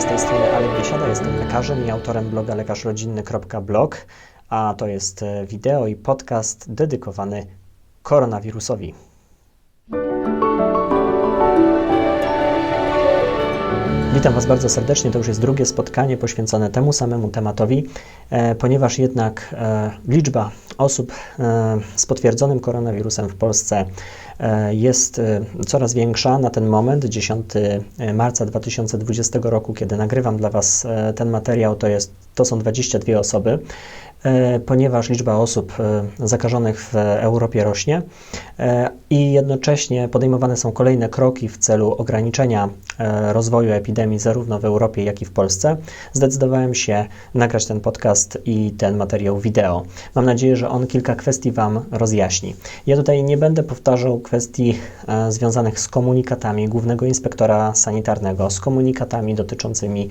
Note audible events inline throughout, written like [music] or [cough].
z tej strony Alek Biesiada, jestem lekarzem i autorem bloga lekarzrodzinny.blog, a to jest e, wideo i podcast dedykowany koronawirusowi. Witam Was bardzo serdecznie. To już jest drugie spotkanie poświęcone temu samemu tematowi, e, ponieważ jednak e, liczba osób z potwierdzonym koronawirusem w Polsce jest e, coraz większa. Na ten moment, 10 e, marca 2020 roku, kiedy nagrywam dla Was e, ten materiał, to, jest, to są 22 osoby. E, ponieważ liczba osób e, zakażonych w Europie rośnie e, i jednocześnie podejmowane są kolejne kroki w celu ograniczenia rozwoju epidemii zarówno w Europie, jak i w Polsce, zdecydowałem się nagrać ten podcast i ten materiał wideo. Mam nadzieję, że on kilka kwestii Wam rozjaśni. Ja tutaj nie będę powtarzał kwestii związanych z komunikatami Głównego Inspektora Sanitarnego, z komunikatami dotyczącymi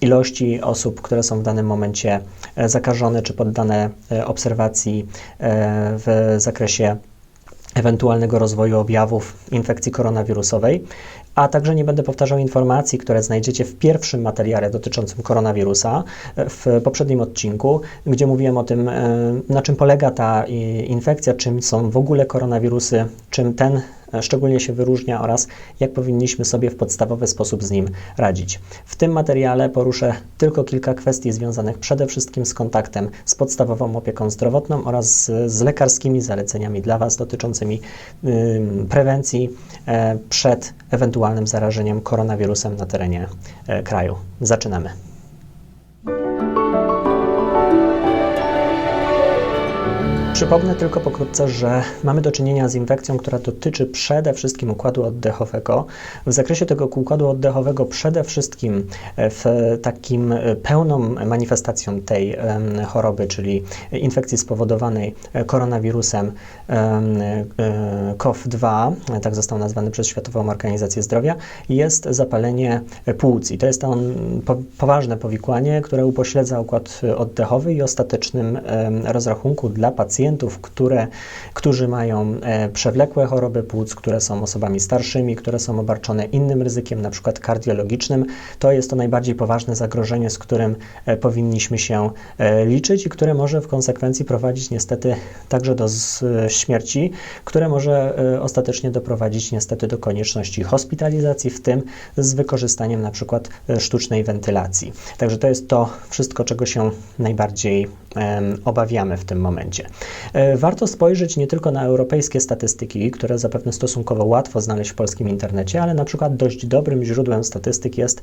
ilości osób, które są w danym momencie zakażone zakażone czy poddane e, obserwacji e, w zakresie ewentualnego rozwoju objawów infekcji koronawirusowej, a także nie będę powtarzał informacji, które znajdziecie w pierwszym materiale dotyczącym koronawirusa e, w poprzednim odcinku, gdzie mówiłem o tym, na czym polega ta infekcja, czym są w ogóle koronawirusy, czym ten szczególnie się wyróżnia oraz jak powinniśmy sobie w podstawowy sposób z nim radzić. W tym materiale poruszę tylko kilka kwestii związanych przede wszystkim z kontaktem z podstawową opieką zdrowotną oraz z, z lekarskimi zaleceniami dla Was dotyczącymi prewencji y, przed ewentualnym zarażeniem koronawirusem na terenie y, kraju. Zaczynamy. Przypomnę tylko pokrótce, że mamy do czynienia z infekcją, która dotyczy przede wszystkim układu oddechowego. W zakresie tego układu oddechowego przede wszystkim e, w takim e, pełną manifestacją tej choroby, czyli infekcji spowodowanej e, koronawirusem COV-2, tak został nazwany przez Światową Organizację Zdrowia, jest zapalenie płuc. I to jest to poważne powikłanie, które upośledza układ oddechowy i ostatecznym rozrachunku dla pacjentów które, którzy mają e, przewlekłe choroby płuc, które są osobami starszymi, które są obarczone innym ryzykiem, na przykład kardiologicznym, to jest to najbardziej poważne zagrożenie, z którym e, powinniśmy się e, liczyć i które może w konsekwencji prowadzić niestety także do śmierci, które może ostatecznie doprowadzić niestety do konieczności hospitalizacji, w tym z wykorzystaniem na przykład sztucznej wentylacji. Także to jest to wszystko, czego się najbardziej obawiamy w tym momencie. E, warto spojrzeć nie tylko na europejskie statystyki, które zapewne stosunkowo łatwo znaleźć w polskim internecie, ale na przykład dość dobrym źródłem statystyk jest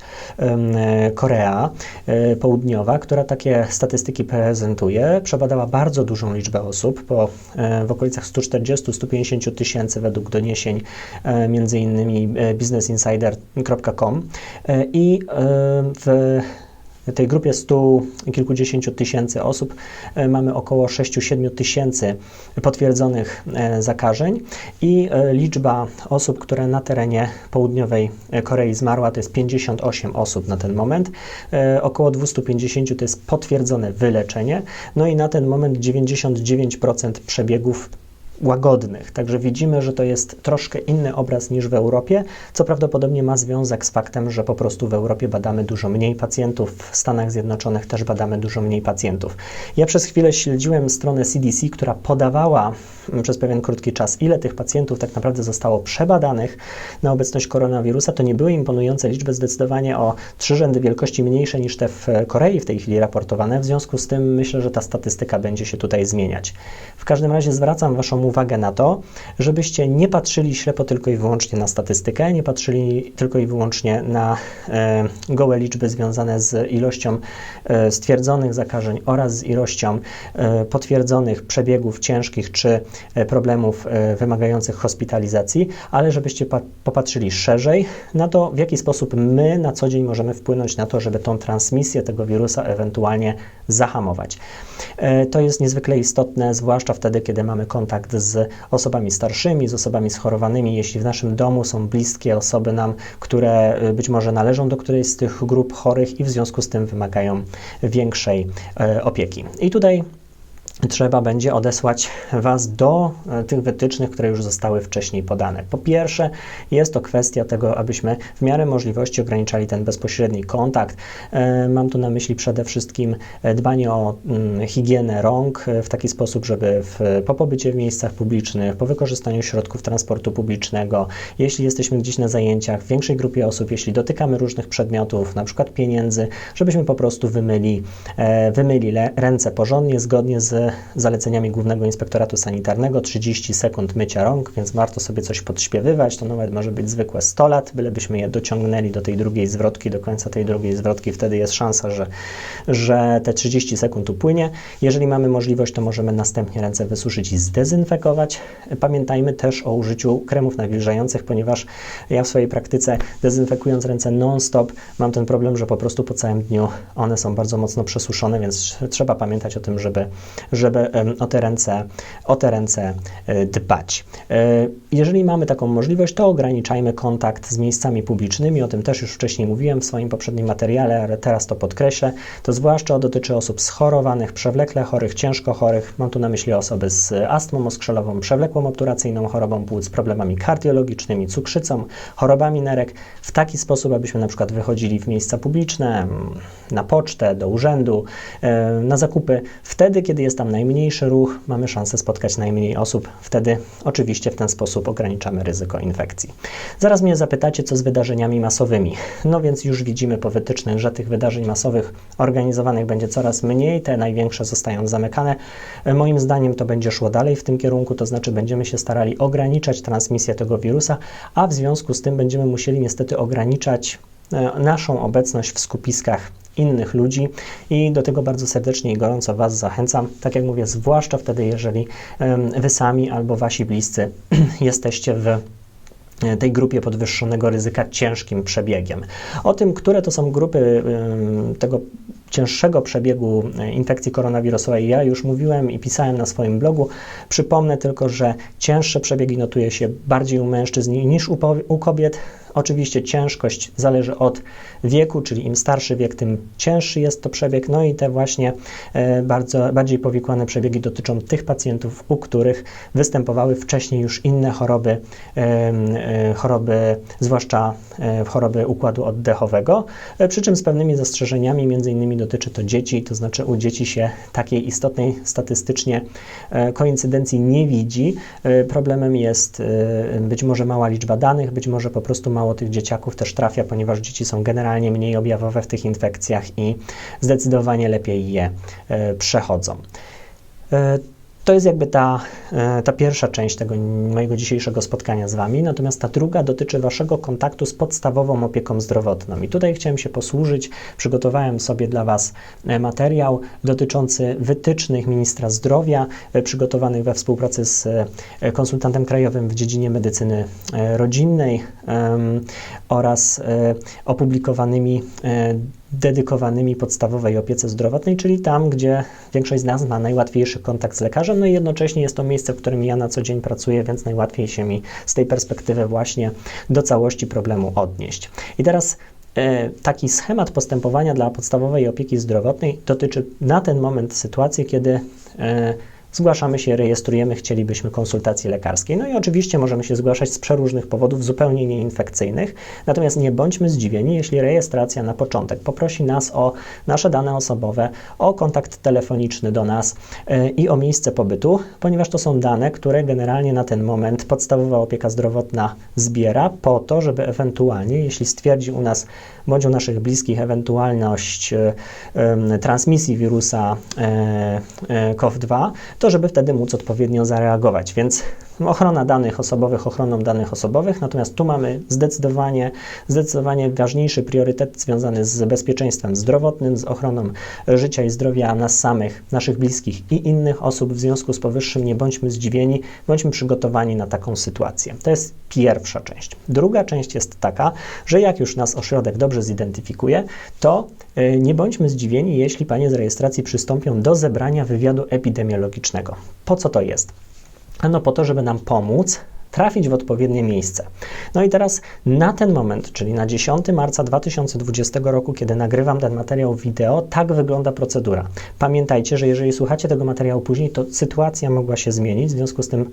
Korea e, Południowa, która takie statystyki prezentuje. Przebadała bardzo dużą liczbę osób, po, e, w okolicach 140-150 tysięcy według doniesień między innymi businessinsider.com i w tej grupie stu kilkudziesięciu tysięcy osób e, mamy około 6-7 tysięcy potwierdzonych e, zakażeń i e, liczba osób, które na terenie południowej Korei zmarła, to jest 58 osób na ten moment. Około 250 to jest potwierdzone wyleczenie. No i na ten moment 99% przebiegów łagodnych. Także widzimy, że to jest troszkę inny obraz niż w Europie, co prawdopodobnie ma związek z faktem, że po prostu w Europie badamy dużo mniej pacjentów, w Stanach Zjednoczonych też badamy dużo mniej pacjentów. Ja przez chwilę śledziłem stronę CDC, która podawała przez pewien krótki czas, ile tych pacjentów tak naprawdę zostało przebadanych na obecność koronawirusa. To nie były imponujące liczby, zdecydowanie o trzy rzędy wielkości mniejsze niż te w Korei w tej chwili raportowane. W związku z tym myślę, że ta statystyka będzie się tutaj zmieniać. W każdym razie zwracam Waszą uwagę na to, żebyście nie patrzyli ślepo tylko i wyłącznie na statystykę, nie patrzyli tylko i wyłącznie na e, gołe liczby związane z ilością e, stwierdzonych zakażeń oraz z ilością e, potwierdzonych przebiegów ciężkich czy e, problemów e, wymagających hospitalizacji, ale żebyście popatrzyli szerzej na to, w jaki sposób my na co dzień możemy wpłynąć na to, żeby tą transmisję tego wirusa ewentualnie zahamować. E, to jest niezwykle istotne, zwłaszcza wtedy, kiedy mamy kontakt z osobami starszymi, z osobami schorowanymi. Jeśli w naszym domu są bliskie osoby nam, które e, być może należą do którejś z tych grup chorych i w związku z tym wymagają większej e, opieki. I tutaj trzeba będzie odesłać Was do e, tych wytycznych, które już zostały wcześniej podane. Po pierwsze, jest to kwestia tego, abyśmy w miarę możliwości ograniczali ten bezpośredni kontakt. E, mam tu na myśli przede wszystkim e, dbanie o mm, higienę rąk w taki sposób, żeby w, po pobycie w miejscach publicznych, po wykorzystaniu środków transportu publicznego, jeśli jesteśmy gdzieś na zajęciach w większej grupie osób, jeśli dotykamy różnych przedmiotów, na przykład pieniędzy, żebyśmy po prostu wymyli, wymyli ręce porządnie, zgodnie z zaleceniami Głównego Inspektoratu Sanitarnego 30 sekund mycia rąk, więc warto sobie coś podśpiewywać. To nawet może być zwykłe 100 lat, bylebyśmy je dociągnęli do tej drugiej zwrotki, do końca tej drugiej zwrotki, wtedy jest szansa, że, że te 30 sekund upłynie. Jeżeli mamy możliwość, to możemy następnie ręce wysuszyć i zdezynfekować. Pamiętajmy też o użyciu kremów nawilżających, ponieważ ja w swojej praktyce dezynfekując ręce non-stop mam ten problem, że po prostu po całym dniu one są bardzo mocno przesuszone, więc trzeba pamiętać o tym, żeby, żeby o te ręce, o te ręce e, dbać. E, jeżeli mamy taką możliwość, to ograniczajmy kontakt z miejscami publicznymi, o tym też już wcześniej mówiłem w swoim poprzednim materiale, ale teraz to podkreślę. To zwłaszcza dotyczy osób schorowanych, przewlekle chorych, ciężko chorych. Mam tu na myśli osoby z astmą oskrzelową, przewlekłą obturacyjną, chorobą płuc, problemami kardiologicznymi, cukrzycą, chorobami nerek, w taki sposób, abyśmy na przykład wychodzili w miejsca publiczne, na pocztę, do urzędu, e, na zakupy, wtedy, kiedy jest tam najmniejszy ruch, mamy szansę spotkać najmniej osób. Wtedy oczywiście w ten sposób ograniczamy ryzyko infekcji. Zaraz mnie zapytacie, co z wydarzeniami masowymi. No więc już widzimy po wytycznych, że tych wydarzeń masowych organizowanych będzie coraz mniej, te największe zostają zamykane. Moim zdaniem to będzie szło dalej w tym kierunku, to znaczy będziemy się starali ograniczać transmisję tego wirusa, a w związku z tym będziemy musieli niestety ograniczać e, naszą obecność w skupiskach innych ludzi i do tego bardzo serdecznie i gorąco Was zachęcam. Tak jak mówię, zwłaszcza wtedy, jeżeli Wy sami albo Wasi bliscy [clears throat] jesteście w e, tej grupie podwyższonego ryzyka ciężkim przebiegiem. O tym, które to są grupy tego cięższego przebiegu e, infekcji koronawirusowej ja już mówiłem i pisałem na swoim blogu. Przypomnę tylko, że cięższe przebiegi notuje się bardziej u mężczyzn niż u, u kobiet. Oczywiście ciężkość zależy od wieku, czyli im starszy wiek, tym cięższy jest to przebieg. No i te właśnie e, bardzo, bardziej powikłane przebiegi dotyczą tych pacjentów, u których występowały wcześniej już inne choroby, e, choroby zwłaszcza choroby układu oddechowego, przy czym z pewnymi zastrzeżeniami, między innymi dotyczy to dzieci, to znaczy u dzieci się takiej istotnej statystycznie e, koincydencji nie widzi. E, problemem jest e, być może mała liczba danych, być może po prostu mało tych dzieciaków też trafia, ponieważ dzieci są generalnie mniej objawowe w tych infekcjach i zdecydowanie lepiej je przechodzą. To jest jakby ta, e, ta pierwsza część tego mojego dzisiejszego spotkania z Wami, natomiast ta druga dotyczy Waszego kontaktu z podstawową opieką zdrowotną. I tutaj chciałem się posłużyć, przygotowałem sobie dla Was e, materiał dotyczący wytycznych ministra zdrowia, e, przygotowanych we współpracy z konsultantem krajowym w dziedzinie medycyny rodzinnej oraz opublikowanymi dedykowanymi podstawowej opiece zdrowotnej, czyli tam, gdzie większość z nas ma najłatwiejszy kontakt z lekarzem, no i jednocześnie jest to miejsce, w którym ja na co dzień pracuję, więc najłatwiej się mi z tej perspektywy właśnie do całości problemu odnieść. I teraz e, Taki schemat postępowania dla podstawowej opieki zdrowotnej dotyczy na ten moment sytuacji, kiedy e, zgłaszamy się, rejestrujemy, chcielibyśmy konsultacji lekarskiej. No i oczywiście możemy się zgłaszać z przeróżnych powodów zupełnie nieinfekcyjnych, natomiast nie bądźmy zdziwieni, jeśli rejestracja na początek poprosi nas o nasze dane osobowe, o kontakt telefoniczny do nas yy, i o miejsce pobytu, ponieważ to są dane, które generalnie na ten moment podstawowa opieka zdrowotna zbiera po to, żeby ewentualnie, jeśli stwierdzi u nas bądź u naszych bliskich ewentualność yy, transmisji wirusa yy, COV2, to żeby wtedy móc odpowiednio zareagować. Więc ochrona danych osobowych ochroną danych osobowych, natomiast tu mamy zdecydowanie, zdecydowanie ważniejszy priorytet związany z bezpieczeństwem zdrowotnym, z ochroną życia i zdrowia nas samych, naszych bliskich i innych osób. W związku z powyższym nie bądźmy zdziwieni, bądźmy przygotowani na taką sytuację. To jest pierwsza część. Druga część jest taka, że jak już nas ośrodek dobrze zidentyfikuje, to nie bądźmy zdziwieni, jeśli panie z rejestracji przystąpią do zebrania wywiadu epidemiologicznego. Po co to jest? Ano po to, żeby nam pomóc trafić w odpowiednie miejsce. No i teraz na ten moment, czyli na 10 marca 2020 roku, kiedy nagrywam ten materiał wideo, tak wygląda procedura. Pamiętajcie, że jeżeli słuchacie tego materiału później, to sytuacja mogła się zmienić, w związku z tym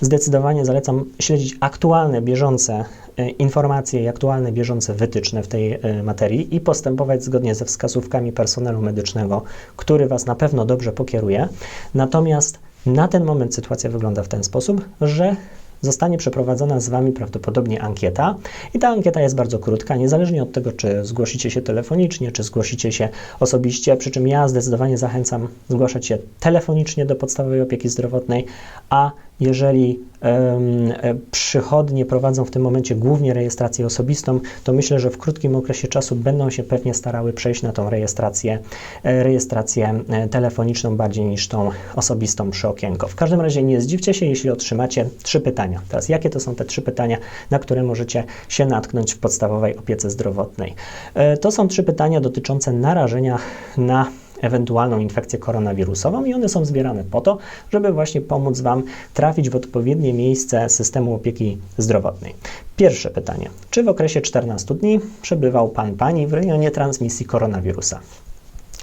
zdecydowanie zalecam śledzić aktualne, bieżące e, informacje i aktualne, bieżące wytyczne w tej e, materii i postępować zgodnie ze wskazówkami personelu medycznego, który Was na pewno dobrze pokieruje. Natomiast na ten moment sytuacja wygląda w ten sposób, że zostanie przeprowadzona z Wami prawdopodobnie ankieta. I ta ankieta jest bardzo krótka, niezależnie od tego, czy zgłosicie się telefonicznie, czy zgłosicie się osobiście, przy czym ja zdecydowanie zachęcam zgłaszać się telefonicznie do podstawowej opieki zdrowotnej, a jeżeli um, przychodnie prowadzą w tym momencie głównie rejestrację osobistą, to myślę, że w krótkim okresie czasu będą się pewnie starały przejść na tą rejestrację, e, rejestrację e, telefoniczną bardziej niż tą osobistą przy okienko. W każdym razie nie zdziwcie się, jeśli otrzymacie trzy pytania. Teraz, jakie to są te trzy pytania, na które możecie się natknąć w podstawowej opiece zdrowotnej? E, to są trzy pytania dotyczące narażenia na ewentualną infekcję koronawirusową i one są zbierane po to, żeby właśnie pomóc Wam trafić w odpowiednie miejsce systemu opieki zdrowotnej. Pierwsze pytanie. Czy w okresie 14 dni przebywał Pan, Pani w rejonie transmisji koronawirusa?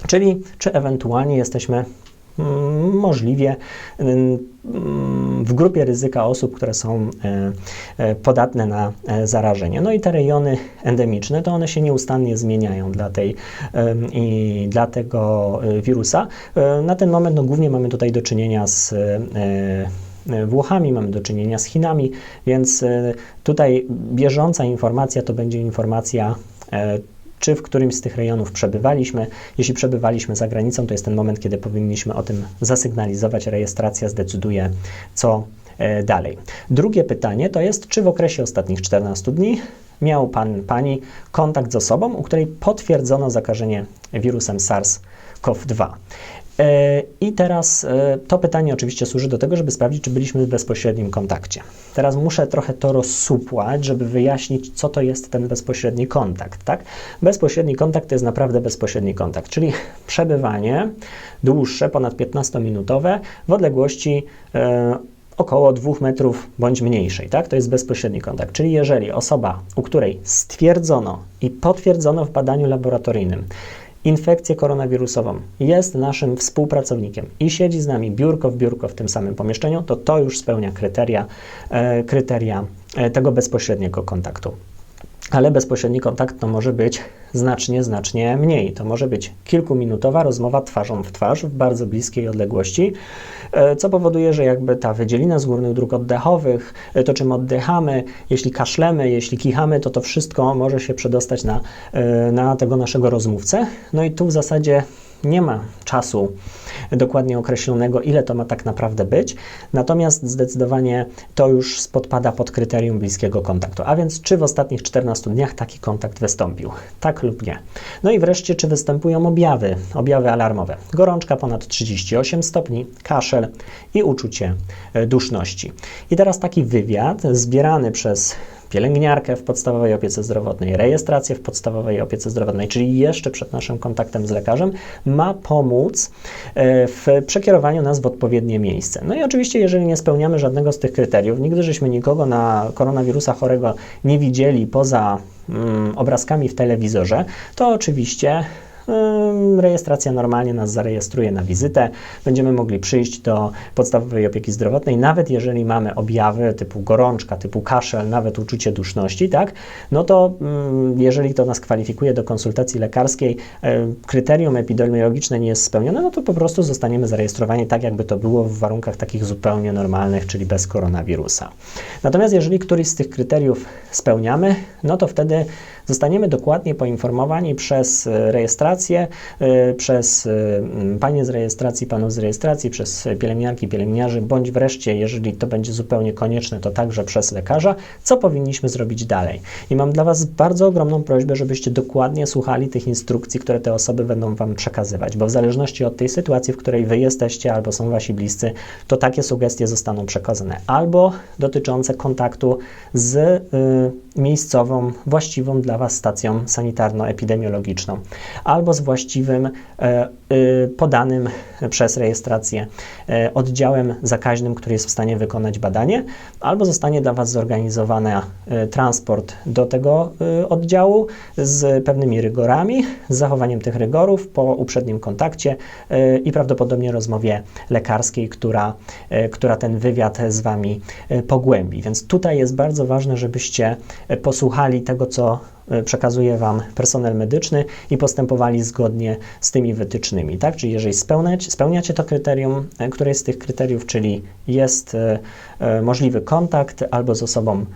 Czyli czy ewentualnie jesteśmy możliwie mm, w grupie ryzyka osób, które są e, e, podatne na e, zarażenie. No i te rejony endemiczne, to one się nieustannie zmieniają dla, tej, dla tego wirusa. Na ten moment no, głównie mamy tutaj do czynienia z Włochami, mamy do czynienia z Chinami, więc tutaj bieżąca informacja to będzie informacja czy w którymś z tych rejonów przebywaliśmy. Jeśli przebywaliśmy za granicą, to jest ten moment, kiedy powinniśmy o tym zasygnalizować. Rejestracja zdecyduje, co e, dalej. Drugie pytanie to jest, czy w okresie ostatnich 14 dni miał Pan, Pani kontakt z osobą, u której potwierdzono zakażenie wirusem SARS-CoV-2. E, I teraz e, to pytanie oczywiście służy do tego, żeby sprawdzić, czy byliśmy w bezpośrednim kontakcie. Teraz muszę trochę to rozsupłać, żeby wyjaśnić, co to jest ten bezpośredni kontakt. Tak? Bezpośredni kontakt to jest naprawdę bezpośredni kontakt, czyli przebywanie dłuższe, ponad 15-minutowe w odległości e, około 2 metrów bądź mniejszej. Tak? To jest bezpośredni kontakt. Czyli jeżeli osoba, u której stwierdzono i potwierdzono w badaniu laboratoryjnym infekcję koronawirusową, jest naszym współpracownikiem i siedzi z nami biurko w biurko w tym samym pomieszczeniu, to to już spełnia kryteria, e, kryteria e, tego bezpośredniego kontaktu ale bezpośredni kontakt to może być znacznie, znacznie mniej. To może być kilkuminutowa rozmowa twarzą w twarz w bardzo bliskiej odległości, e, co powoduje, że jakby ta wydzielina z górnych dróg oddechowych, e, to czym oddychamy, jeśli kaszlemy, jeśli kichamy, to to wszystko może się przedostać na, e, na tego naszego rozmówcę. No i tu w zasadzie nie ma czasu dokładnie określonego, ile to ma tak naprawdę być, natomiast zdecydowanie to już podpada pod kryterium bliskiego kontaktu. A więc, czy w ostatnich 14 dniach taki kontakt wystąpił? Tak lub nie. No i wreszcie, czy występują objawy, objawy alarmowe? Gorączka ponad 38 stopni, kaszel i uczucie duszności. I teraz taki wywiad zbierany przez pielęgniarkę w podstawowej opiece zdrowotnej, rejestrację w podstawowej opiece zdrowotnej, czyli jeszcze przed naszym kontaktem z lekarzem, ma pomóc e, w przekierowaniu nas w odpowiednie miejsce. No i oczywiście, jeżeli nie spełniamy żadnego z tych kryteriów, nigdy żeśmy nikogo na koronawirusa chorego nie widzieli poza mm, obrazkami w telewizorze, to oczywiście rejestracja normalnie nas zarejestruje na wizytę. Będziemy mogli przyjść do podstawowej opieki zdrowotnej, nawet jeżeli mamy objawy typu gorączka, typu kaszel, nawet uczucie duszności, tak? No to jeżeli to nas kwalifikuje do konsultacji lekarskiej, kryterium epidemiologiczne nie jest spełnione, no to po prostu zostaniemy zarejestrowani tak, jakby to było w warunkach takich zupełnie normalnych, czyli bez koronawirusa. Natomiast jeżeli któryś z tych kryteriów spełniamy, no to wtedy zostaniemy dokładnie poinformowani przez e, rejestrację, e, przez e, panie z rejestracji, panów z rejestracji, przez pielęgniarki, pielęgniarzy, bądź wreszcie, jeżeli to będzie zupełnie konieczne, to także przez lekarza, co powinniśmy zrobić dalej. I mam dla Was bardzo ogromną prośbę, żebyście dokładnie słuchali tych instrukcji, które te osoby będą Wam przekazywać, bo w zależności od tej sytuacji, w której Wy jesteście albo są Wasi bliscy, to takie sugestie zostaną przekazane albo dotyczące kontaktu z y, miejscową, właściwą dla Was stacją sanitarno-epidemiologiczną, albo z właściwym e, podanym przez rejestrację e, oddziałem zakaźnym, który jest w stanie wykonać badanie, albo zostanie dla Was zorganizowany e, transport do tego oddziału z pewnymi rygorami, z zachowaniem tych rygorów po uprzednim kontakcie i prawdopodobnie rozmowie lekarskiej, która, która ten wywiad z Wami pogłębi. Więc tutaj jest bardzo ważne, żebyście posłuchali tego, co przekazuje Wam personel medyczny i postępowali zgodnie z tymi wytycznymi. Tak? Czyli jeżeli spełniacie, spełniacie to kryterium, e, które jest z tych kryteriów, czyli jest e, możliwy kontakt albo z osobą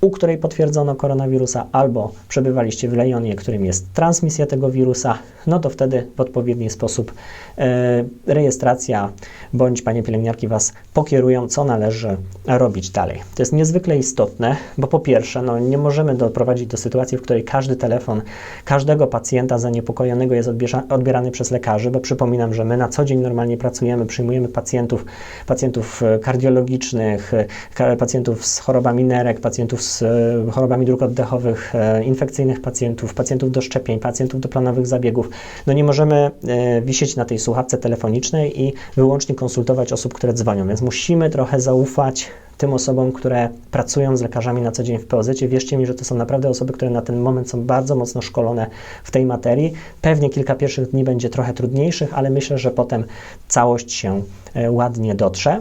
u której potwierdzono koronawirusa, albo przebywaliście w rejonie, którym jest transmisja tego wirusa, no to wtedy w odpowiedni sposób e, rejestracja bądź panie pielęgniarki Was pokierują, co należy robić dalej. To jest niezwykle istotne, bo po pierwsze, no, nie możemy doprowadzić do sytuacji, w której każdy telefon każdego pacjenta zaniepokojonego jest odbierany przez lekarzy, bo przypominam, że my na co dzień normalnie pracujemy, przyjmujemy pacjentów, pacjentów e, kardiologicznych, e, pacjentów z chorobami nerek, pacjentów z e, chorobami dróg oddechowych, infekcyjnych pacjentów, pacjentów do szczepień, pacjentów do planowych zabiegów, no nie możemy e, wisieć na tej słuchawce telefonicznej i wyłącznie konsultować osób, które dzwonią, więc musimy trochę zaufać tym osobom, które pracują z lekarzami na co dzień w POZ. Wierzcie mi, że to są naprawdę osoby, które na ten moment są bardzo mocno szkolone w tej materii. Pewnie kilka pierwszych dni będzie trochę trudniejszych, ale myślę, że potem całość się e, ładnie dotrze.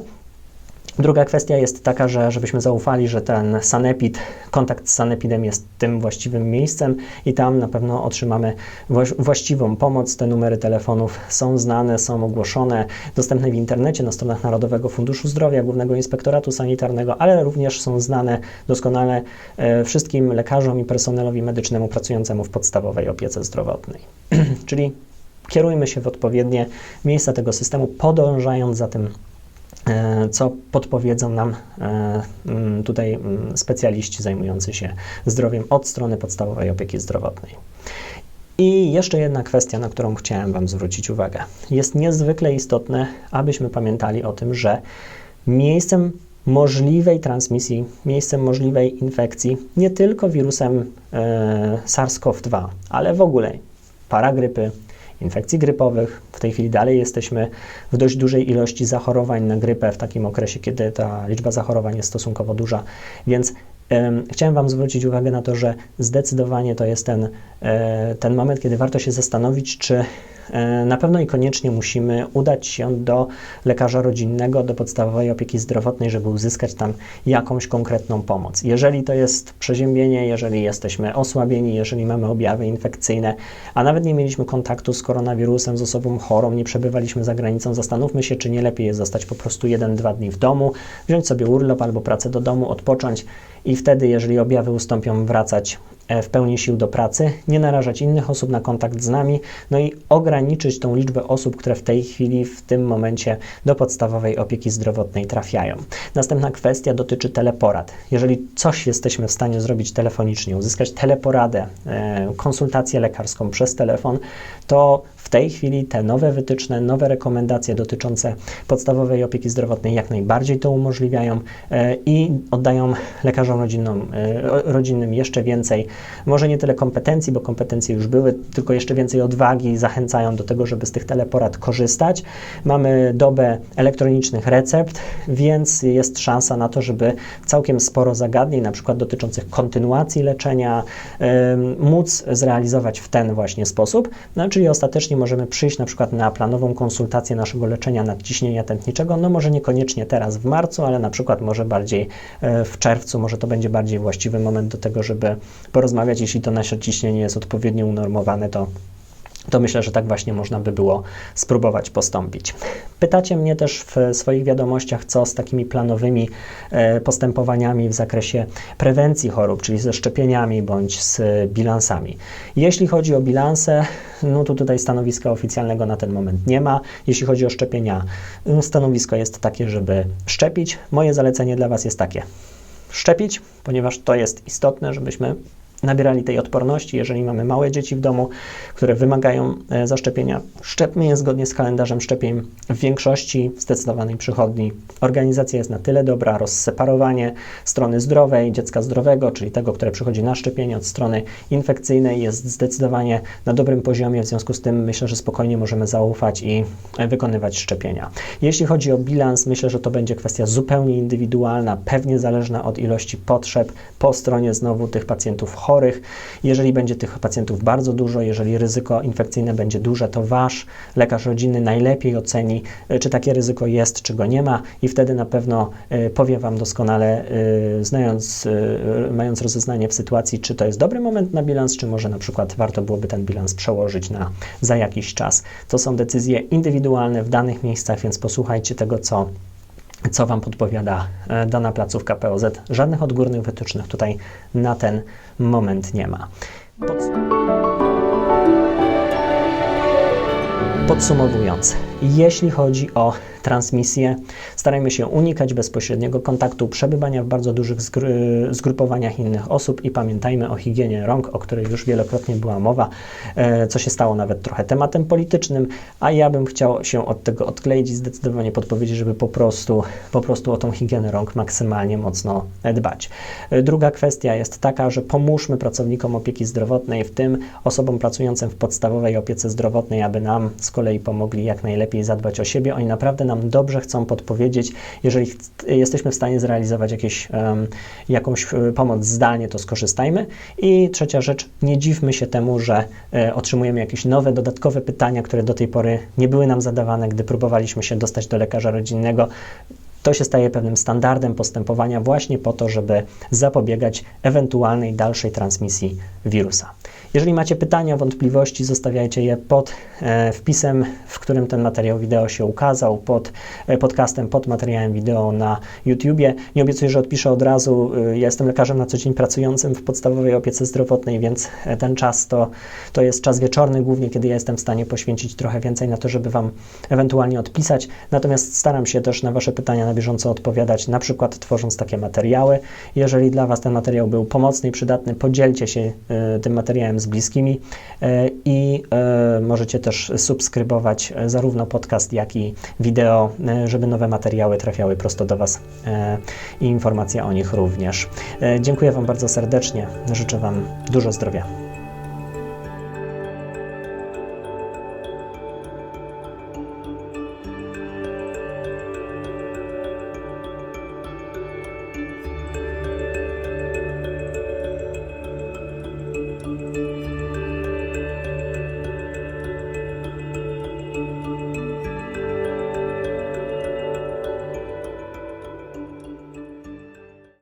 Druga kwestia jest taka, że żebyśmy zaufali, że ten sanepid, kontakt z sanepidem jest tym właściwym miejscem i tam na pewno otrzymamy właściwą pomoc. Te numery telefonów są znane, są ogłoszone, dostępne w internecie na stronach Narodowego Funduszu Zdrowia, Głównego Inspektoratu Sanitarnego, ale również są znane doskonale e, wszystkim lekarzom i personelowi medycznemu pracującemu w podstawowej opiece zdrowotnej. [clears throat] Czyli kierujmy się w odpowiednie miejsca tego systemu, podążając za tym co podpowiedzą nam e, tutaj specjaliści zajmujący się zdrowiem od strony podstawowej opieki zdrowotnej. I jeszcze jedna kwestia, na którą chciałem Wam zwrócić uwagę. Jest niezwykle istotne, abyśmy pamiętali o tym, że miejscem możliwej transmisji, miejscem możliwej infekcji nie tylko wirusem e, SARS-CoV-2, ale w ogóle paragrypy, infekcji grypowych. W tej chwili dalej jesteśmy w dość dużej ilości zachorowań na grypę w takim okresie, kiedy ta liczba zachorowań jest stosunkowo duża, więc Chciałem Wam zwrócić uwagę na to, że zdecydowanie to jest ten, e, ten moment, kiedy warto się zastanowić, czy na pewno i koniecznie musimy udać się do lekarza rodzinnego, do podstawowej opieki zdrowotnej, żeby uzyskać tam jakąś konkretną pomoc. Jeżeli to jest przeziębienie, jeżeli jesteśmy osłabieni, jeżeli mamy objawy infekcyjne, a nawet nie mieliśmy kontaktu z koronawirusem, z osobą chorą, nie przebywaliśmy za granicą, zastanówmy się, czy nie lepiej jest zostać po prostu 1-2 dni w domu, wziąć sobie urlop albo pracę do domu, odpocząć i wtedy, jeżeli objawy ustąpią, wracać E, w pełni sił do pracy, nie narażać innych osób na kontakt z nami, no i ograniczyć tą liczbę osób, które w tej chwili, w tym momencie do podstawowej opieki zdrowotnej trafiają. Następna kwestia dotyczy teleporad. Jeżeli coś jesteśmy w stanie zrobić telefonicznie, uzyskać teleporadę, e, konsultację lekarską przez telefon, to w tej chwili te nowe wytyczne, nowe rekomendacje dotyczące podstawowej opieki zdrowotnej jak najbardziej to umożliwiają e, i oddają lekarzom rodzinnym, rodzinnym jeszcze więcej może nie tyle kompetencji, bo kompetencje już były, tylko jeszcze więcej odwagi zachęcają do tego, żeby z tych teleporad korzystać. Mamy dobę elektronicznych recept, więc jest szansa na to, żeby całkiem sporo zagadnień, na przykład dotyczących kontynuacji leczenia, móc zrealizować w ten właśnie sposób. No, czyli ostatecznie możemy przyjść na przykład na planową konsultację naszego leczenia nadciśnienia tętniczego, no może niekoniecznie teraz w marcu, ale na przykład może bardziej e, w czerwcu, może to będzie bardziej właściwy moment do tego, żeby porozmawiać. Jeśli to nasze ciśnienie jest odpowiednio unormowane, to to myślę, że tak właśnie można by było spróbować postąpić. Pytacie mnie też w swoich wiadomościach, co z takimi planowymi e, postępowaniami w zakresie prewencji chorób, czyli ze szczepieniami bądź z bilansami. Jeśli chodzi o bilanse, no to tutaj stanowiska oficjalnego na ten moment nie ma. Jeśli chodzi o szczepienia, stanowisko jest takie, żeby szczepić. Moje zalecenie dla Was jest takie: szczepić, ponieważ to jest istotne, żebyśmy nabierali tej odporności. Jeżeli mamy małe dzieci w domu, które wymagają e, zaszczepienia, szczepmy je zgodnie z kalendarzem szczepień. W większości zdecydowanej przychodni organizacja jest na tyle dobra, rozseparowanie strony zdrowej, dziecka zdrowego, czyli tego, które przychodzi na szczepienie od strony infekcyjnej jest zdecydowanie na dobrym poziomie, w związku z tym myślę, że spokojnie możemy zaufać i e, wykonywać szczepienia. Jeśli chodzi o bilans, myślę, że to będzie kwestia zupełnie indywidualna, pewnie zależna od ilości potrzeb po stronie znowu tych pacjentów. Jeżeli będzie tych pacjentów bardzo dużo, jeżeli ryzyko infekcyjne będzie duże, to wasz lekarz rodzinny najlepiej oceni, e, czy takie ryzyko jest, czy go nie ma, i wtedy na pewno e, powie wam doskonale, e, znając, mając rozeznanie w sytuacji, czy to jest dobry moment na bilans, czy może na przykład warto byłoby ten bilans przełożyć na za jakiś czas. To są decyzje indywidualne w danych miejscach, więc posłuchajcie tego, co co Wam podpowiada dana placówka POZ. Żadnych odgórnych wytycznych tutaj na ten moment nie ma. Pod... Podsumowując, jeśli chodzi o transmisję, starajmy się unikać bezpośredniego kontaktu, przebywania w bardzo dużych zgrupowaniach innych osób i pamiętajmy o higienie rąk, o której już wielokrotnie była mowa, e, co się stało nawet trochę tematem politycznym, a ja bym chciał się od tego odkleić i zdecydowanie podpowiedzieć, żeby po prostu, po prostu o tą higienę rąk maksymalnie mocno dbać. E, druga kwestia jest taka, że pomóżmy pracownikom opieki zdrowotnej, w tym osobom pracującym w podstawowej opiece zdrowotnej, aby nam z kolei pomogli jak najlepiej zadbać o siebie. Oni naprawdę nam dobrze chcą podpowiedzieć. Jeżeli jesteśmy w stanie zrealizować jakieś, jakąś e, pomoc zdalnie, to skorzystajmy. I trzecia rzecz, nie dziwmy się temu, że e, otrzymujemy jakieś nowe, dodatkowe pytania, które do tej pory nie były nam zadawane, gdy próbowaliśmy się dostać do lekarza rodzinnego. To się staje pewnym standardem postępowania właśnie po to, żeby zapobiegać ewentualnej dalszej transmisji wirusa. Jeżeli macie pytania, wątpliwości, zostawiajcie je pod e, wpisem, w którym ten materiał wideo się ukazał, pod e, podcastem, pod materiałem wideo na YouTubie. Nie obiecuję, że odpiszę od razu. E, ja jestem lekarzem na co dzień pracującym w podstawowej opiece zdrowotnej, więc ten czas to, to jest czas wieczorny, głównie kiedy ja jestem w stanie poświęcić trochę więcej na to, żeby Wam ewentualnie odpisać. Natomiast staram się też na Wasze pytania na bieżąco odpowiadać, na przykład tworząc takie materiały. Jeżeli dla Was ten materiał był pomocny i przydatny, podzielcie się e, tym materiałem z bliskimi e, i e, możecie też subskrybować zarówno podcast, jak i wideo, żeby nowe materiały trafiały prosto do Was i informacja o nich również. Dziękuję Wam bardzo serdecznie, życzę Wam dużo zdrowia.